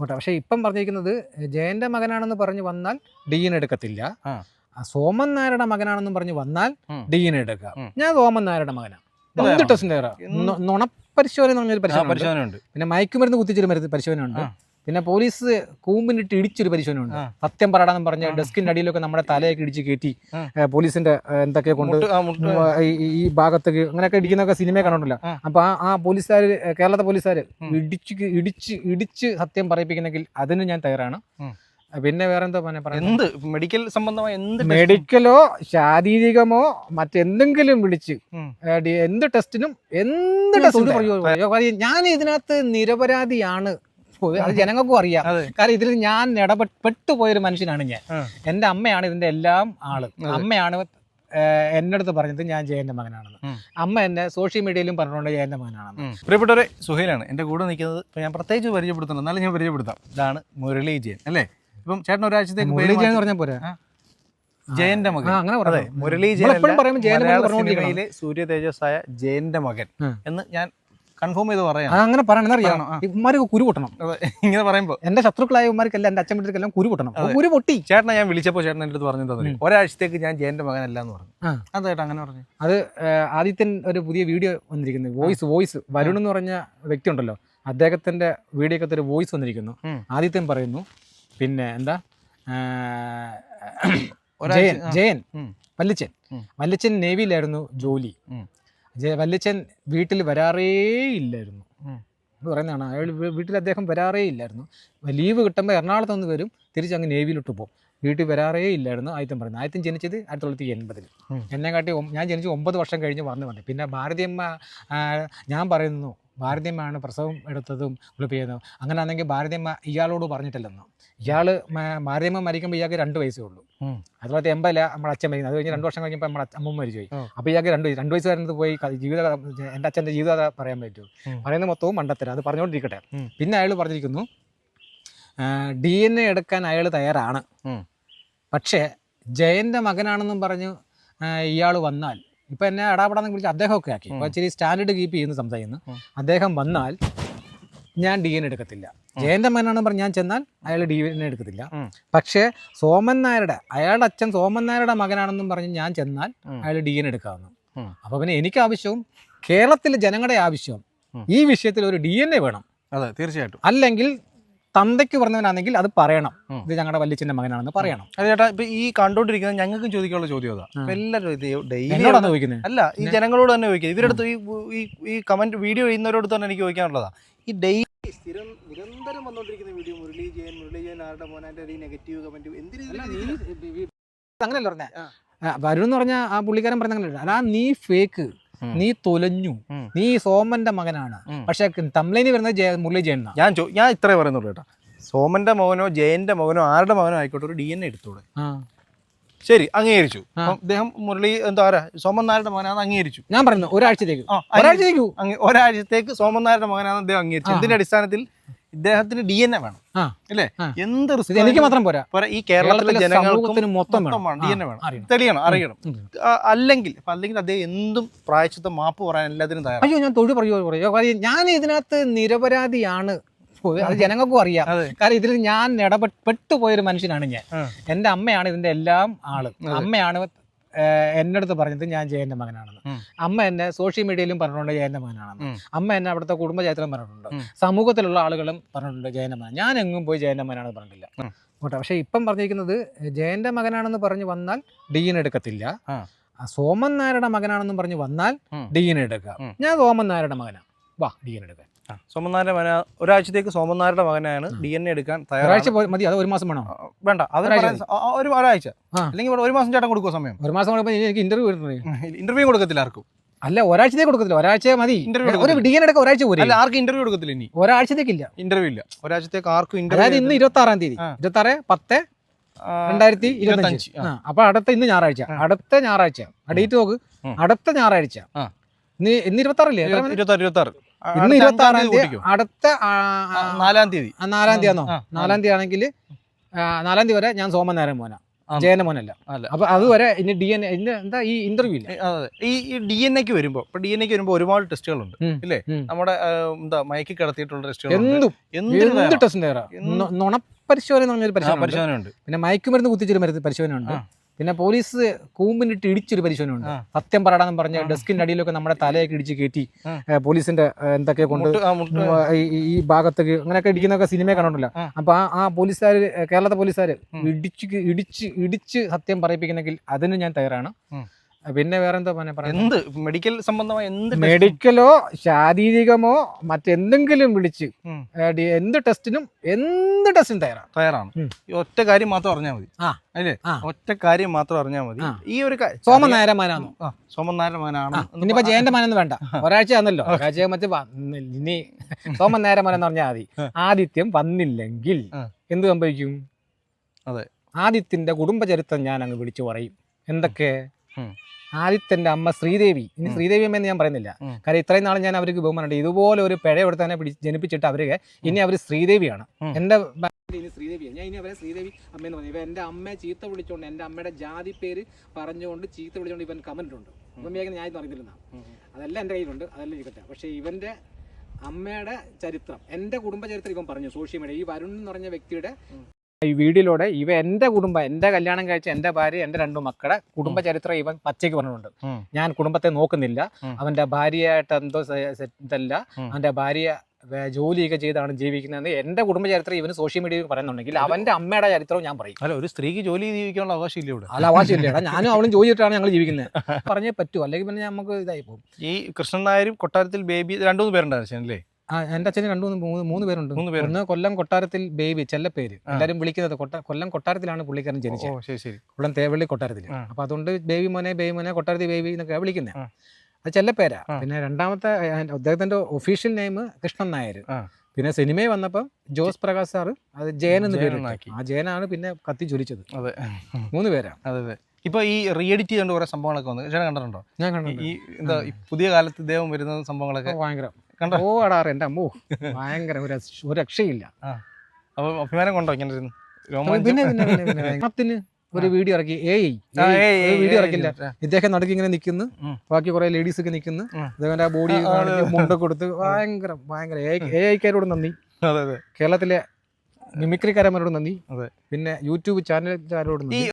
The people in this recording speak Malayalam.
പോട്ടെ. പക്ഷേ ഇപ്പം പറഞ്ഞിരിക്കുന്നത് ജയന്റെ മകനാണെന്ന് പറഞ്ഞു വന്നാൽ ഡി എൻ എടുക്കത്തില്ല സോമൻ നായരുടെ മകനാണെന്നും പറഞ്ഞു വന്നാൽ. ഡി എൻ എടുക്കുക ഞാൻ സോമൻ നായരുടെ മകനാണ്. എന്ത് ടെസ്റ്റിന്റെ എന്ന് പറഞ്ഞൊരു പരിശോധന ഉണ്ട്. പിന്നെ മയക്കുമരുന്ന് കുത്തിച്ചൊരു മരുന്ന് പരിശോധന ഉണ്ട്. പിന്നെ പോലീസ് കൂമ്പിനിട്ട് ഇടിച്ചൊരു പരിശോധന ഉണ്ട് സത്യം പറയണമെന്ന് പറഞ്ഞ. ഡെസ്കിന്റെ അടിയിലൊക്കെ നമ്മുടെ തലയൊക്കെ ഇടിച്ച് കയറ്റി പോലീസിന്റെ എന്തൊക്കെ കൊണ്ട് ഈ- ഭാഗത്തേക്ക് അങ്ങനെയൊക്കെ ഇടിക്കുന്നൊക്കെ സിനിമ കണ്ടിട്ടില്ല. അപ്പൊ ആ ആ പോലീസുകാർ കേരളത്തെ പോലീസുകാർ. ഇടിച്ച് ഇടിച്ച് ഇടിച്ച് സത്യം പറയിപ്പിക്കുന്നെങ്കിൽ അതിന് ഞാൻ തയ്യാറാണ്. പിന്നെ വേറെ എന്താ എന്ത്? മെഡിക്കൽ സംബന്ധമായ എന്ത് മെഡിക്കലോ ശാരീരികമോ മറ്റെന്തെങ്കിലും വിളിച്ച് എന്ത് ടെസ്റ്റിനും എന്ത് ടെസ്റ്റിനും ഞാൻ ഇതിനകത്ത് നിരപരാധിയാണ് പൊതുവെ അത് ജനങ്ങൾക്കും അറിയാം. കാരണം ഇതിൽ ഞാൻ ഇടപെട്ടു പോയൊരു മനുഷ്യനാണ് ഞാൻ. എന്റെ അമ്മയാണ് ഇതിന്റെ എല്ലാം ആൾ. അമ്മയാണ് എന്റെ അടുത്ത് പറഞ്ഞത് ഞാൻ ജയന്റെ മകനാണെന്ന്. അമ്മ എന്നെ സോഷ്യൽ മീഡിയയിലും പറഞ്ഞുകൊണ്ട് ജയന്റെ മകനാണ്. പ്രിയപ്പെട്ടവരെ സുഹൈലാണ്. എന്റെ കൂടെ നിൽക്കുന്നത് ഇപ്പം ഞാൻ പ്രത്യേകിച്ച് പരിചയപ്പെടുത്തുന്നത് എന്നാലും ഞാൻ പരിചയപ്പെടുത്താം. ഇതാണ് മുരളി ജയൻ അല്ലേ? ഇപ്പം ചേട്ടൻ ഒരാഴ്ചത്തേക്ക് മുരളി ജയൻ പറഞ്ഞാൽ പോരാ. ജയന്റെ മകൻ. അങ്ങനെ അതെ പറയാം മുരളി ജയൻ സൂര്യ തേജസ്സായ ജയന്റെ മകൻ എന്ന് ഞാൻ കൺഫേം ചെയ്ത് പറയാം അങ്ങനെ പറയണം. അറിയാം? പറയണം, കുരു പൊട്ടണം. ഇങ്ങനെ പറയുമ്പോൾ എന്റെ ശത്രുക്കളായ ഉമ്മാർക്കെല്ലാം എന്റെ അച്ഛൻ വീട്ടിലെല്ലാം കുരു പൊട്ടണം. കുരു പൊട്ടി. ചേട്ടനെ ഞാൻ വിളിച്ചപ്പോൾ ചേട്ടൻ എന്റെ അടുത്ത് പറഞ്ഞു തന്നെ ഒരാഴ്ചത്തേക്ക് ഞാൻ ജയന്റെ മകനല്ല എന്ന് പറഞ്ഞു. അതായിട്ട് അങ്ങനെ പറഞ്ഞു? അത് ആദിത്യൻ ഒരു പുതിയ വീഡിയോ വന്നിരിക്കുന്നു. Voice voice. വരുൺ എന്ന് പറഞ്ഞ വ്യക്തി ഉണ്ടല്ലോ. അദ്ദേഹത്തിന്റെ വീഡിയോക്കകത്ത് ഒരു വോയിസ് വന്നിരിക്കുന്നു. ആദിത്യൻ പറയുന്നു. പിന്നെ എന്താ? ജയൻ. ജയൻ. മല്ലിച്ചൻ വല്ലിച്ചൻ വല്ലിച്ചൻ നേവിയിലായിരുന്നു ജോലി. ജയ വീട്ടിൽ വരാറേ ഇല്ലായിരുന്നു. പറയുന്നതാണ്. അയാൾ വീട്ടിൽ അദ്ദേഹം വരാറേ ഇല്ലായിരുന്നു. ലീവ് കിട്ടുമ്പോൾ എറണാകുളത്ത് നിന്ന് വരും തിരിച്ച് അങ്ങ് നേവിയിലോട്ട് പോകും. വീട്ടിൽ വരാറേ ഇല്ലായിരുന്നു ആയിരത്തി പറയുന്നത്. ആയിരത്തി ജനിച്ചത് ആയിരത്തി തൊള്ളായിരത്തി എൺപതിൽ. എന്നെ കാട്ടി ഞാൻ ജനിച്ച് ഒമ്പത് വർഷം കഴിഞ്ഞ് വന്നു വന്നു. പിന്നെ ഭാരതിയമ്മ ഞാൻ പറയുന്നു ഭാരതിയമ്മയാണ് പ്രസവം എടുത്തതും കുളിപ്പ് ചെയ്യുന്നതും. അങ്ങനെയാണെങ്കിൽ ഭാരതിയമ്മ ഇയാളോട് പറഞ്ഞിട്ടില്ലെന്നോ. ഇയാൾ മാറിയമ്മ മരിക്കുമ്പോൾ ഇയാൾക്ക് രണ്ട് വയസ്സേ ഉള്ളൂ. ആയിരത്തി തൊള്ളായിരത്തി എൺപതില നമ്മുടെ അച്ഛൻ മരിക്കുന്നത്. അത് കഴിഞ്ഞ് രണ്ട് വർഷം കഴിഞ്ഞപ്പോൾ നമ്മുടെ അമ്മ മരിച്ചു പോയി ആ. അപ്പോൾ ഇയാൾക്ക് രണ്ട് രണ്ട് വയസ്സ് വരുന്നത് പോയി ജീവിത എന്റെ അച്ഛന്റെ ജീവിത പറയാൻ പറ്റൂ. പറയുന്നത് മൊത്തവും മണ്ടത്തരം. അത് പറഞ്ഞുകൊണ്ടിരിക്കട്ടെ പിന്നെ അയാൾ പറഞ്ഞിരിക്കുന്നു ഡി എൻ എ എടുക്കാൻ അയാൾ തയ്യാറാണ്. പക്ഷേ ജയന്റെ മകനാണെന്നും പറഞ്ഞു ഇയാൾ വന്നാൽ ഇപ്പം എന്നെ അടാപടാന്ന് വിളിച്ച് അദ്ദേഹമൊക്കെ ആക്കി. അപ്പോൾ ഇച്ചിരി സ്റ്റാൻഡേർഡ് കീപ്പ് ചെയ്യുന്നു സംസാരിക്കുന്നു. അദ്ദേഹം വന്നാൽ ഞാൻ ഡി എൻ എടുക്കത്തില്ല. ജയന്റെ മകനാണെന്ന് പറഞ്ഞ് ഞാൻ ചെന്നാൽ അയാൾ ഡി എൻ എടുക്കത്തില്ല. പക്ഷേ സോമൻ നായരുടെ അയാളുടെ അച്ഛൻ സോമൻ നായരുടെ മകനാണെന്നും പറഞ്ഞ് ഞാൻ ചെന്നാൽ അയാൾ ഡി എൻ എടുക്കാവുന്നു. അപ്പൊ പിന്നെ എനിക്ക് ആവശ്യവും കേരളത്തിലെ ജനങ്ങളുടെ ആവശ്യവും ഈ വിഷയത്തിൽ ഒരു ഡി എൻ എ വേണം. അതെ തീർച്ചയായിട്ടും. അല്ലെങ്കിൽ തന്തയ്ക്ക് പറഞ്ഞവനാണെങ്കിൽ അത് പറയണം. ഇത് ഞങ്ങളുടെ വല്യച്ഛന്റെ മകനാണെന്ന് പറയണം. അതെ ചേട്ടാ ഇപ്പൊ ഈ കണ്ടുകൊണ്ടിരിക്കുന്ന ഞങ്ങൾക്കും ചോദിക്കാനുള്ള ചോദ്യം അതാ. ഇപ്പൊ എല്ലാവരും ഇത് ഡെയിലി ചോദിക്കുന്നത് അല്ല ഈ ജനങ്ങളോട് തന്നെ ചോദിക്കുന്നത് ഇവരടുത്ത് ഈ ഈ ഈ കമന്റ് വീഡിയോ ചെയ്യുന്നവരോട് തന്നെ എനിക്ക് ചോദിക്കാനുള്ളതാ. ഈ ഡെയിലി നിരന്തരം വന്നുകൊണ്ടിരിക്കുന്ന വീഡിയോ മുരളി ജയൻ മുരളി ജയൻ ആരുടെ മോനാന്റെ ഈ നെഗറ്റീവ് കമന്റ് എന്തിനു അങ്ങനെയല്ല പറഞ്ഞേ. ആ. വരുൺ എന്ന് പറഞ്ഞ ആ പുള്ളിക്കാരൻ പറഞ്ഞ അല്ല അതാ നീ ഫേക്ക് നീ തൊലഞ്ഞു നീ സോമന്റെ മകനാണ്. പക്ഷെ തമ്മിലേനി വരുന്നത് ജയ മുരളി ജയൻ ഞാൻ ഞാൻ ഇത്രേ പറയുന്നുള്ളൂ കേട്ടോ. സോമന്റെ മകനോ ജയന്റെ മകനോ ആരുടെ മകനോ ആയിക്കോട്ടെ ഒരു ഡി എൻ എ എടുത്തൂടെ ആ. ശരി അംഗീകരിച്ചു. അദ്ദേഹം അപ്പം ഇദ്ദേഹം മുരളി എന്താ പറയാ സോമൻ നായരുടെ മകനാണെന്ന് അംഗീകരിച്ചു. ഞാൻ പറഞ്ഞു ഒരാഴ്ചത്തേക്ക്. ആ, ഒരാഴ്ചത്തേക്ക്. അങ്ങ് ഒരാഴ്ചത്തേക്ക് സോമൻ നായരുടെ മകനാണെന്ന് അദ്ദേഹം അംഗീകരിച്ചു. ഇതിന്റെ അടിസ്ഥാനത്തിൽ? ഇദ്ദേഹത്തിന് ഡി എൻ എ വേണം. ആ. അല്ലേ? എന്ത് ഇത് എനിക്ക് മാത്രം പോരാ. ഈ കേരളത്തിലെ കേരളത്തിലെ ജനങ്ങൾക്കും സമൂഹത്തിന് മൊത്തം വേണം. ഡി എൻ എ ആ, വേണം. അറിയണം. തെളിയണം അറിയണം. ആ, അല്ലെങ്കിൽ അല്ലെങ്കിൽ അദ്ദേഹം എന്തും പ്രായച്ചിത്ത മാപ്പ് പറയാൻ എല്ലാത്തിനും തയ്യാറാണ്. അയ്യോ ഞാൻ തൊഴിൽ പറയുമോ പറയോ? കാര്യം ഞാൻ ഇതിനകത്ത് നിരപരാധിയാണ്. അത് ജനങ്ങൾക്കും അറിയാം. കാരണം ഇതിൽ ഞാൻ ഇടപെട്ടു പോയൊരു മനുഷ്യനാണ് ഞാൻ. എന്റെ എന്റെ അമ്മയാണ് ഇതിന്റെ എല്ലാം ആൾ. അമ്മയാണ് എന്റെ അടുത്ത് പറഞ്ഞത് ഞാൻ ജയന്റെ മകനാണെന്ന്. അമ്മ എന്നെ സോഷ്യൽ മീഡിയയിലും പറഞ്ഞിട്ടുണ്ട് ജയന്റെ മകനാണെന്ന്. അമ്മ എന്നെ അവിടുത്തെ കുടുംബചരിത്രം പറഞ്ഞിട്ടുണ്ട്. സമൂഹത്തിലുള്ള ആളുകളും പറഞ്ഞിട്ടുണ്ട് ജയന്റെ മകൻ. ഞാൻ എങ്ങും പോയി ജയന്റെ മകനാണെന്ന് പറഞ്ഞിട്ടില്ല. പക്ഷെ പക്ഷേ ഇപ്പം പറഞ്ഞിരിക്കുന്നത് ജയന്റെ മകനാണെന്ന് പറഞ്ഞു വന്നാൽ ഡി എൻ എടുക്കത്തില്ല സോമൻ നായരുടെ മകനാണെന്നും പറഞ്ഞു വന്നാൽ ഡീൻ ഡി എൻ എടുക്കാം ഞാൻ സോമൻ നായരുടെ മകനാണ് വാ ഡി എൻ വരാ മകന ഒരാഴ്ചത്തേക്ക് സോമനാരുടെ മകനാണ് ഡി എൻ എ എടുക്കാൻ ഒരാഴ്ച മതി അത് ഒരു മാസം വേണം? വേണ്ട അത് ഒരു ഒരാഴ്ച. അല്ലെങ്കിൽ ഒരു മാസം ചേട്ടൻ കൊടുക്കുക സമയം? ഒരു മാസം എനിക്ക് ഇന്റർവ്യൂ ഇന്റർവ്യൂ കൊടുക്കത്തില്ല ആർക്കും. അല്ല ഒരാഴ്ചത്തേക്ക് കൊടുക്കത്തില്ല. ഒരാഴ്ച മതി. ഇന്റർവ്യൂ ഒരു ഡി എൻ എടുക്കാൻ ഒരാഴ്ച പോരെ? അല്ല ആർക്കും ഇന്റർവ്യൂ കൊടുക്കത്തില്ല ഇനി. ഒരാഴ്ചത്തേക്കില്ല. ഇന്റർവ്യൂ ഇല്ല. ഒരാഴ്ചത്തേക്ക് ആർക്കും ഇന്റർവ്യൂ അതായത് ഇന്ന് ഇരുപത്തി ആറാം തീയതി. ഇരുപത്തി ആറ് പത്ത് രണ്ടായിരത്തി ഇരുപത്തഞ്ച്. അപ്പൊ അടുത്ത ഇന്ന് ഞായറാഴ്ച. അടുത്ത ഞായറാഴ്ച. ഡേറ്റ് നോക്ക്. അടുത്ത ഞായറാഴ്ച. ഇന്ന് ഇന്ന് ഇരുപത്തി ആറില്ലേ ഇരുപത്തി? ഇരുപത്തി ഇരുപത്തി ആറ് ഇന്ന് ഇരുപത്തി ആറാം തീയതി അടുത്ത നാലാം തീയതി നാലാം തീയതി ആണോ നാലാം തീയതി ആണെങ്കിൽ നാലാം തീയതി വരെ ഞാൻ സോമൻ നേരം മോന ജയന മോനല്ല അല്ല. അപ്പൊ അതുവരെ ഇനി ഡി എൻ എന്താ ഈ ഇന്റർവ്യൂ ഇല്ല. ഈ ഡി എൻ എക്ക് വരുമ്പോ ഇപ്പൊ ഡി എൻ എക്ക് വരുമ്പോ ഒരുപാട് ടെസ്റ്റുകളുണ്ട്. ഇല്ലേ നമ്മുടെ എന്താ മയക്കി കിടത്തിയിട്ടുള്ള ടെസ്റ്റുകൾ എന്തും? ടെസ്റ്റും? നുണപരിശോധന എന്ന് പറഞ്ഞൊരു പരിശോധന ഉണ്ട്. പിന്നെ മയക്കുമരുന്ന് കുത്തിച്ചൊരു പരിശോധന ഉണ്ട്. പിന്നെ പോലീസ് കൂമ്പിനിട്ട് ഇടിച്ചൊരു പരിശോധന ഉണ്ട് സത്യം പറയണമെന്ന് പറഞ്ഞ. ഡെസ്കിന്റെ അടിയിലൊക്കെ നമ്മുടെ തലയൊക്കെ ഇടിച്ച് കയറ്റി പോലീസിന്റെ എന്തൊക്കെ കൊണ്ട് ഈ- ഭാഗത്തേക്ക് അങ്ങനെയൊക്കെ ഇടിക്കുന്നൊക്കെ സിനിമ കണ്ടിട്ടില്ല. അപ്പൊ ആ ആ പോലീസുകാർ കേരളത്തെ പോലീസുകാർ. ഇടിച്ച് ഇടിച്ച് ഇടിച്ച് സത്യം പറയിപ്പിക്കുന്നെങ്കിൽ അതിന് ഞാൻ തയ്യാറാണ്. പിന്നെ വേറെന്താ എന്ത് മെഡിക്കൽ സംബന്ധമായ എന്ത് മെഡിക്കലോ ശാരീരികമോ മറ്റെന്തെങ്കിലും വിളിച്ച് എന്ത് ടെസ്റ്റിനും എന്ത് ടെസ്റ്റിനും തയ്യാറാണ്. തയ്യാറാണ്. ഒറ്റ കാര്യം മാത്രം അറിഞ്ഞാൽ മതി. അല്ലേ. ഒറ്റ കാര്യം മാത്രം അറിഞ്ഞാൽ മതി. ഈ ഒരു സോമനാരമാനാണ് സോമൻ നായരമാനാണോ ആ, സോമൻ നായരമാനാണ് ഇനിയിപ്പോ ജയന്റെ മാനെന്ന് വേണ്ട. ഒരാഴ്ച ആണല്ലോ ഒരാഴ്ച മറ്റേ ഇനി സോമൻ എന്ന് പറഞ്ഞാൽ മതി ആദിത്യം വന്നില്ലെങ്കിൽ. എന്ത് സംഭവിക്കും? അതെ. ആദിത്യന്റെ കുടുംബചരിത്രം ഞാൻ അങ്ങ് വിളിച്ചു പറയും. എന്തൊക്കെ. ആദിത്യന്റെ അമ്മ ശ്രീദേവി. ഇനി. ശ്രീദേവി അമ്മ എന്ന് ഞാൻ പറയുന്നില്ല. കാരണം കാര്യം ഇത്രയും നാൾ ഞാൻ അവർക്ക് ബഹുമാനമുണ്ട്. ഇതുപോലെ ഒരു പിഴ എടുത്തന്നെ പിടി ജനിപ്പിച്ചിട്ട് അവർ ഇനി അവർ ശ്രീദേവിയാണ്. ഉം. എന്റെ ഇനി ശ്രീദേവിയാണ്. ഞാൻ ഇനി അവരെ ശ്രീദേവി അമ്മയെന്ന് പറഞ്ഞു ഇവ എന്റെ അമ്മയെ ചീത്ത വിളിച്ചോണ്ട് എന്റെ അമ്മയുടെ ജാതി പേര് പറഞ്ഞുകൊണ്ട് ചീത്ത വിളിച്ചോണ്ട് ഇവൻ കമന്റ് ഉണ്ട് ഇവൻ വേഗം ഞാൻ അറിഞ്ഞിരുന്ന അതെല്ലാം എന്റെ കയ്യിലുണ്ട്. അതെല്ലാം ഇരിക്കട്ടെ. പക്ഷേ ഇവന്റെ അമ്മയുടെ ചരിത്രം എന്റെ കുടുംബ ചരിത്രം ഇവൻ പറഞ്ഞു. സോഷ്യൽ മീഡിയ ഈ വരുൺ എന്ന് പറഞ്ഞ വ്യക്തിയുടെ ഈ വീഡിയോയിലൂടെ ഇവ എന്റെ കുടുംബം എന്റെ കല്യാണം കഴിച്ച എന്റെ ഭാര്യ എന്റെ രണ്ടു മക്കളെ കുടുംബ ചരിത്രം ഇവൻ പച്ചയ്ക്ക് പറഞ്ഞിട്ടുണ്ട്. ഞാൻ കുടുംബത്തെ നോക്കുന്നില്ല. അവന്റെ ഭാര്യയായിട്ട് എന്തോ ഇതല്ല. അവന്റെ ഭാര്യ ജോലിയൊക്കെ ചെയ്താണ് ജീവിക്കുന്നത് എന്റെ കുടുംബ ചരിത്രം ഇവന് സോഷ്യൽ മീഡിയയിൽ പറയുന്നുണ്ടെങ്കിൽ അവന്റെ അമ്മയുടെ ചരിത്രവും ഞാൻ പറയും. അല്ല ഒരു സ്ത്രീക്ക് ജോലി ജീവിക്കാനുള്ള അവകാശം ഇല്ല ഇവിടെ. അല്ല അവകാശമില്ലേടാ ഞാനും അവളും ജോലി ചെയ്തിട്ടാണ് ഞങ്ങൾ ജീവിക്കുന്നത് പറഞ്ഞേ പറ്റൂ. അല്ലെങ്കിൽ പിന്നെ നമുക്ക് ഇതായി പോകും. ഈ കൃഷ്ണൻ നായരും കൊട്ടാരത്തിൽ ബേബി രണ്ടു മൂന്ന് പേരുണ്ടായിരുന്നു അല്ലേ ആ എന്റെ അച്ഛന് രണ്ടു മൂന്ന് മൂന്ന് പേരുണ്ട്. മൂന്ന് പേര് ഒന്ന് കൊല്ലം കൊട്ടാരത്തിൽ ബേബി ചെല്ലപ്പേര് പേര്. എല്ലാരും വിളിക്കുന്നത് കൊല്ലം കൊട്ടാരത്തിലാണ് പുള്ളിക്കാരൻ ജനിച്ചത് ശരി ശരി. കൊല്ലം തേവള്ളി കൊട്ടാരത്തിൽ. അപ്പൊ അതുകൊണ്ട് ബേബി മോനെ ബേബി മോനെ കൊട്ടാരത്തിൽ ബേബി എന്നൊക്കെ വിളിക്കുന്നത്. അത് ചെല്ലപ്പേരാ പേരാ. പിന്നെ രണ്ടാമത്തെ അദ്ദേഹത്തിന്റെ ഒഫീഷ്യൽ നെയിം കൃഷ്ണൻ നായർ. പിന്നെ സിനിമയിൽ വന്നപ്പോൾ ജോസ് പ്രകാശ് സാറ് അത് ജയൻ എന്ന് പേരുണ്ടാക്കി. ആ ജയനാണ് പിന്നെ കത്തി ജ്വലിച്ചത് അതെ. മൂന്ന് പേരാ. അതെ അതെ. ഇപ്പൊ ഈ റീഎഡിറ്റ് ചെയ്യേണ്ട കുറെ സംഭവങ്ങളൊക്കെ വന്നു. ചേട്ടൻ കണ്ടിട്ടുണ്ടോ? ഞാൻ കണ്ടിട്ടുണ്ട്. കണ്ടു ഈ എന്താ പുതിയ കാലത്ത് ഇദ്ദേഹം വരുന്ന സംഭവങ്ങളൊക്കെ? ഭയങ്കര. കണ്ടോ? ഓ അടാറ് എന്റെ അമ്മോ. ഭയങ്കര ഒരു ഒരു രക്ഷയില്ല. അപ്പൊ അഭിമാനം കൊണ്ടോ ഇങ്ങനെ പിന്നെ പിന്നെ പിന്നെ പിന്നെ. ഒരു വീഡിയോ ഇറക്കി. ഏയ് വീഡിയോ ഇറക്കില്ല. ഇദ്ദേഹം നടുക്ക് ഇങ്ങനെ നിൽക്കുന്നു ബാക്കി കുറെ ലേഡീസ് ഒക്കെ നിൽക്കുന്നു ഉം. ആ ബോഡി. മുണ്ട കൊടുത്ത് ഭയങ്കര ഭയങ്കര എ ഐക്കാരോട് നന്ദി. കേരളത്തിലെ മിമിക്രിക്കാരന്മാരോട് നന്ദി. പിന്നെ യൂട്യൂബ് ചാനലുകാരോട് നന്ദി.